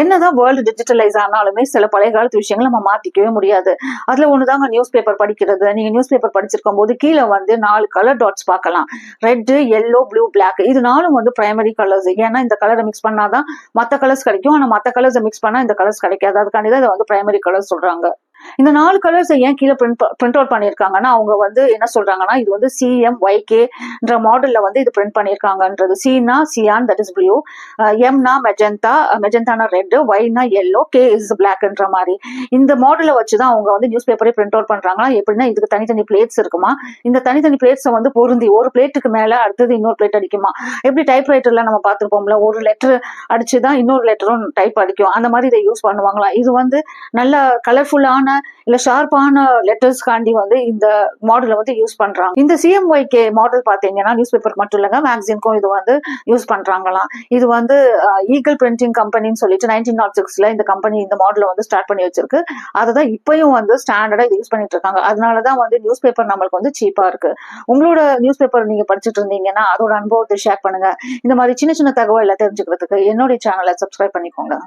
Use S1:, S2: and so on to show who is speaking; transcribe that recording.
S1: என்னதான் world digitalise ஆனாலுமே சில பழைய காலத்து விஷயங்களை நம்ம மாத்திக்கவே முடியாது. அதுல ஒண்ணுதாங்க நியூஸ் பேப்பர் படிக்கிறது. நீங்க நியூஸ் பேப்பர் படிச்சிருக்கும் போது கீழே வந்து நாலு கலர் டாட்ஸ் பார்க்கலாம். ரெட் எல்லோ ப்ளூ பிளாக் இது நாலும் வந்து பிரைமரி கலர்ஸ் ஏன்னா இந்த கலரை மிக்ஸ் பண்ணாதான் மத்த கலர்ஸ் கிடைக்கும். ஆனா மத்த கலர்ஸை மிக்ஸ் பண்ணா இந்த கலர்ஸ் கிடைக்காது. அதுக்காண்டி தான் இதை வந்து பிரைமரி கலர் சொல்றாங்க. இந்த நாலு கலர்ஸ் ஏன் கீழே பிரிண்ட் பிரிண்ட் அவுட் பண்ணியிருக்காங்கன்னா அவங்க வந்து என்ன சொல்றாங்கன்னா இது வந்து சிஎம் ஒய்கேன்ற மாடல்ல வந்து இது பிரிண்ட் பண்ணியிருக்காங்கன்றது. சினா சியான் தட் இஸ் ப்ளூ எம்னா மெஜந்தா மெஜந்தானா ரெட் ஒய்னா எல்லோ கே இஸ் பிளாக்ன்ற மாதிரி. இந்த மாடலை வச்சு தான் அவங்க வந்து நியூஸ் பேப்பரே பிரிண்ட் அவுட் பண்றாங்களா? எப்படின்னா இதுக்கு தனித்தனி பிளேட்ஸ் இருக்குமா? இந்த தனித்தனி பிளேட்ஸை வந்து பொருந்தி ஒரு பிளேட்டுக்கு மேல அடுத்தது இன்னொரு பிளேட் அடிக்குமா? எப்படி டைப் ரைட்டர்ல நம்ம பார்த்துருப்போம்ல ஒரு லெட்டர் அடிச்சு தான் இன்னொரு லெட்டரும் டைப் அடிக்கும். அந்த மாதிரி இதை யூஸ் பண்ணுவாங்களா? இது வந்து நல்ல கலர்ஃபுல்லான இல்ல ஷார்ப்பான லெட்டர்ஸ் காண்டி வந்து இந்த மாடலை வந்து யூஸ் பண்றாங்க. இந்த சிஎம்ஒய்கே மாடல் பாத்தீங்கன்னா நியூஸ் பேப்பர் மட்டும் இல்லைங்க மேக்சின்க்கும் இது வந்து யூஸ் பண்றாங்களாம். இது வந்து ஈகிள் பிரிண்டிங் கம்பெனின்னு சொல்லிட்டு நைன்டீன் நாட் சிக்ஸ்ல இந்த கம்பெனி இந்த மாடலை வந்து ஸ்டார்ட் பண்ணி வச்சிருக்கு. அதை தான் இப்பயும் வந்து ஸ்டாண்டர்டா இது யூஸ் பண்ணிட்டு இருக்காங்க. அதனாலதான் வந்து நியூஸ் பேப்பர் நம்மளுக்கு வந்து சீப்பா இருக்கு. உங்களோட நியூஸ் பேப்பர் நீங்க படிச்சுட்டு இருந்தீங்கன்னா அதோட அனுபவத்தை ஷேர் பண்ணுங்க. இந்த மாதிரி சின்ன சின்ன தகவலை தெரிஞ்சுக்கிறதுக்கு என்னுடைய சேனலை சப்ஸ்கிரைப் பண்ணிக்கோங்க.